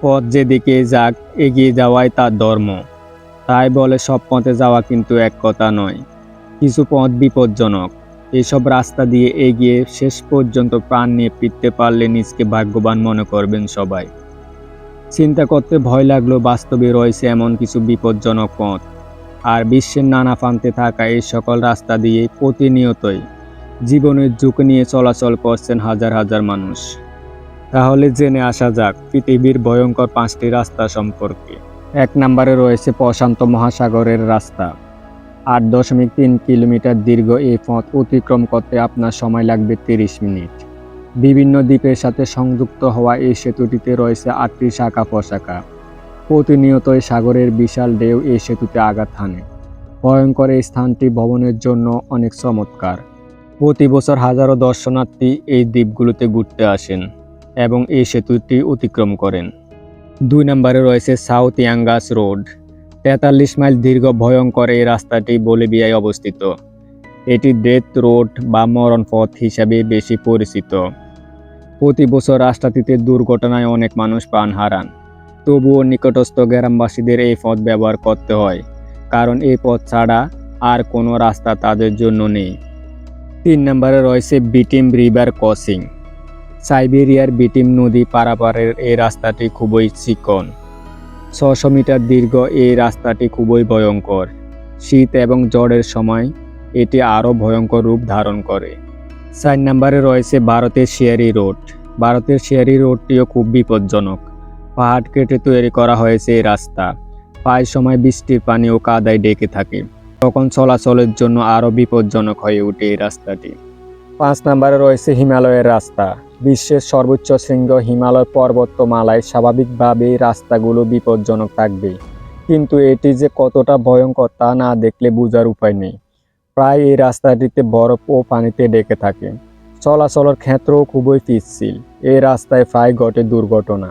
পথ যেদিকে যাক, এগিয়ে যাওয়াই তার ধর্ম। তাই বলে, সব পথে যাওয়া কিন্তু এক কথা নয়। কিছু পথ বিপজ্জনক। এসব রাস্তা দিয়ে এগিয়ে শেষ পর্যন্ত প্রাণ নিয়ে ফিরতে পারলে নিজকে ভাগ্যবান মনে করবেন সবাই। চিন্তা করতে ভয় লাগলেও বাস্তবে রয়েছে এমন কিছু বিপজ্জনক পথ। আর বিশ্বের নানা প্রান্তে থাকা এই সকল রাস্তা দিয়ে প্রতিনিয়তই জীবনের ঝুঁকি নিয়ে চলাচল করছেন হাজার হাজার মানুষ। তাহলে জেনে আসা যাক, পৃথিবীর ভয়ঙ্কর পাঁচটি রাস্তা সম্পর্কে। এক নম্বরে রয়েছে প্রশান্ত মহাসাগরের রাস্তা। আট দশমিক তিন কিলোমিটার দীর্ঘ এই পথ অতিক্রম করতে আপনার সময় লাগবে তিরিশ মিনিট। বিভিন্ন দ্বীপের সাথে সংযুক্ত হওয়া এই সেতুটিতে রয়েছে আটটি শাখা প্রশাখা। প্রতিনিয়তই সাগরের বিশাল ঢেউ এই সেতুতে আঘাত হানে। ভয়ঙ্কর এই স্থানটি ভ্রমণের জন্য অনেক চমৎকার। প্রতি বছর হাজারো দর্শনার্থী এই দ্বীপগুলোতে ঘুরতে আসেন। এবং এই সেতুটি অতিক্রম করেন। দুই নম্বরে রয়েছে সাউথ ইয়াঙ্গাস রোড। তেতাল্লিশ মাইল দীর্ঘ ভয়ঙ্কর এই রাস্তাটি বলিভিয়ায় অবস্থিত। এটি ডেথ রোড বা মরণ পথ হিসাবে বেশি পরিচিত। প্রতি বছর রাস্তাটিতে দুর্ঘটনায় অনেক মানুষ প্রাণ হারান। তবুও নিকটস্থ গ্রামবাসীদের এই পথ ব্যবহার করতে হয়, কারণ এই পথ ছাড়া আর কোনো রাস্তা তাদের জন্য নেই। তিন নম্বরে রয়েছে বিটিম রিভার ক্রসিং। সাইবেরিয়ার বিটিম নদী পারাপারের এই রাস্তাটি খুবই চিকন। ছশো মিটার দীর্ঘ এই রাস্তাটি খুবই ভয়ঙ্কর। শীত এবং ঝড়ের সময় এটি আরও ভয়ঙ্কর রূপ ধারণ করে। চার নম্বরে রয়েছে ভারতের শিয়ারি রোড। ভারতের শিয়ারি রোডটিও খুব বিপজ্জনক। পাহাড় কেটে তৈরি করা হয়েছে এই রাস্তা। প্রায় সময় বৃষ্টির পানি ও কাদায় ডেকে থাকে। তখন চলাচলের জন্য আরও বিপজ্জনক হয়ে ওঠে এই রাস্তাটি। পাঁচ নম্বরে রয়েছে হিমালয়ের রাস্তা। বিশ্বের সর্বোচ্চ শৃঙ্গ হিমালয় পর্বতমালায় স্বাভাবিকভাবেই রাস্তাগুলো বিপজ্জনক থাকবে। কিন্তু এটি যে কতটা ভয়ঙ্কর তা না দেখলে বোঝার উপায় নেই। প্রায় এই রাস্তাটিতে বরফ ও পানিতে ডেকে থাকে। চলাচলের ক্ষেত্রও খুবই পিচ্ছিল। এই রাস্তায় প্রায় ঘটে দুর্ঘটনা।